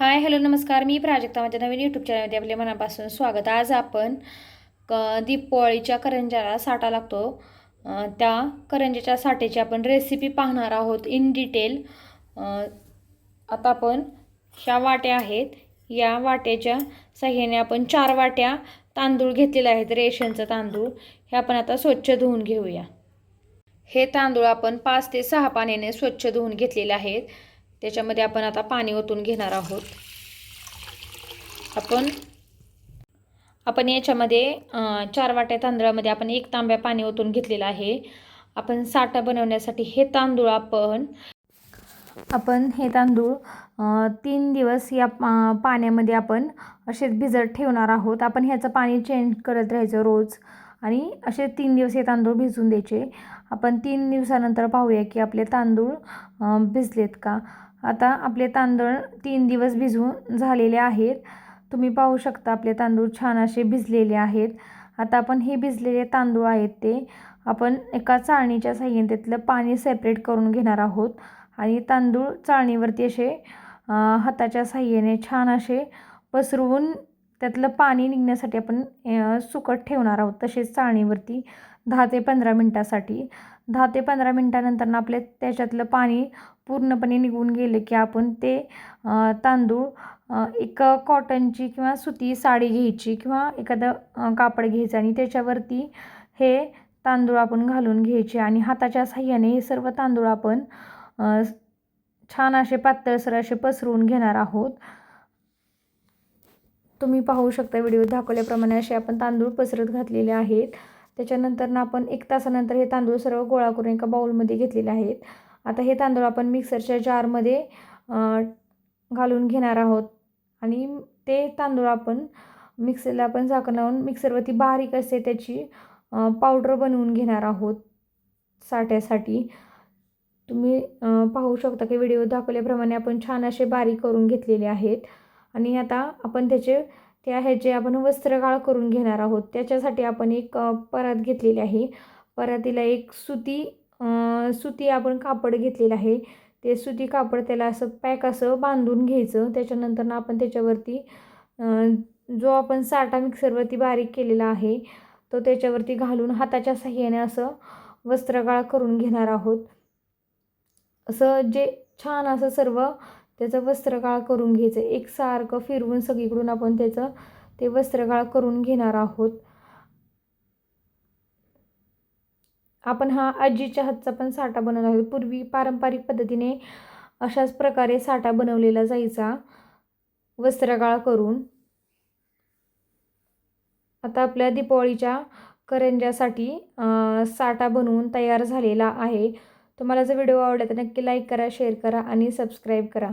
Hi hello नमस्कार. मी प्राजक्ता माझ्या नवीन YouTube चॅनलमध्ये आपल्या मनापासून स्वागत. आज आपण क दीपावळीच्या करंजाला साठा लागतो. त्या करंजाच्या साठेची आपण रेसिपी पाहणार आहोत इन डिटेल आता आपण ह्या वाट्या आहेत या वाट्याच्या साह्याने आपण चार वाट्या तांदूळ घेतलेले आहेत रेशनचं तांदूळ. हे आपण आता स्वच्छ धुवून घेऊया. हे तांदूळ आपण पाच ते सहा पाण्याने स्वच्छ धुवून घेतलेले आहेत. त्याच्यामध्ये आपण आता पाणी ओतून घेणार आहोत. आपण आपण याच्यामध्ये चार वाट्या तांदळामध्ये आपण एक तांब्या पाणी ओतून घेतलेलं आहे. आपण साठा बनवण्यासाठी हे तांदूळ आपण आपण हे तांदूळ तीन दिवस या पाण्यामध्ये आपण असेच भिजत ठेवणार आहोत. आपण ह्याचं पाणी चेंज करत राहायचं रोज आणि असे तीन दिवस हे तांदूळ भिजून द्यायचे. आपण तीन दिवसानंतर पाहूया की आपले तांदूळ भिजलेत का? आता आपले तांदूळ तीन दिवस भिजून झालेले आहेत. तुम्ही पाहू शकता आपले तांदूळ छान असे भिजलेले आहेत. आता आपण हे भिजलेले तांदूळ आहेत ते आपण एका चाळणीच्या साह्याने त्यातलं पाणी सेपरेट करून घेणार आहोत. आणि तांदूळ चाळणीवरती असे हाताच्या साह्याने छान असे पसरवून त्यातलं पाणी निघण्यासाठी आपण सुकट ठेवणार आहोत तसेच चाळणीवरती. दहा ते पंधरा मिनटासाठी. दहा ते पंधरा मिनटानंतरनं आपले त्याच्यातलं पाणी पूर्णपणे निघून गेलं की आपण ते तांदूळ एक कॉटनची किंवा सुती साडी घ्यायची किंवा एखादं कापड घ्यायचं आणि त्याच्यावरती हे तांदूळ आपण घालून घ्यायचे आणि हाताच्या साह्याने हे सर्व तांदूळ आपण छान असे पातळसर असे पसरवून घेणार आहोत. तुम्ही पाहू शकता व्हिडिओ दाखवल्याप्रमाणे असे आपण तांदूळ पसरत घातलेले आहेत. त्याच्यानंतर ना आपण एक तासानंतर हे तांदूळ सर्व गोळा करून एका बाऊलमध्ये घेतलेले आहेत. आता हे तांदूळ आपण मिक्सरच्या जारमध्ये घालून घेणार आहोत. आणि ते तांदूळ आपण मिक्सरला आपण झाकण लावून मिक्सरवरती बारीक असे त्याची पावडर बनवून घेणार आहोत साठ्यासाठी. तुम्ही पाहू शकता की व्हिडिओ दाखवल्याप्रमाणे आपण छान असे बारीक करून घेतलेले आहेत. आणि आता आपण त्याचे ते आहे ह्याचे आपण वस्त्रगाळ करून घेणार आहोत. त्याच्यासाठी आपण एक परत परात घेतलेली आहे. परातीला एक सुती सुती आपण कापड घेतलेलं आहे. ते सुती कापड त्याला असं पॅक असं बांधून घ्यायचं. त्याच्यानंतर आपण त्याच्यावरती जो आपण साठा मिक्सरवरती बारीक केलेला आहे तो त्याच्यावरती घालून हाताच्या साह्याने असं वस्त्रगाळ करून घेणार आहोत. असं जे छान असं सर्व त्याचं वस्त्रगाळ करून घ्यायचं. एकसारखं फिरवून सगळीकडून आपण त्याचं ते वस्त्रगाळ करून घेणार आहोत. आपण हा आजीच्या हातचा पण साठा बनवला आहे पूर्वी पारंपरिक पद्धतीने अशाच प्रकारे साठा बनवलेला जायचा. वस्त्रगाळ करून. आता आपल्या दीपावळीच्या करंजासाठी साठा बनवून तयार झालेला आहे. तुम्हाला जर व्हिडिओ आवडला तर नक्की लाईक करा शेअर करा आणि सबस्क्राईब करा.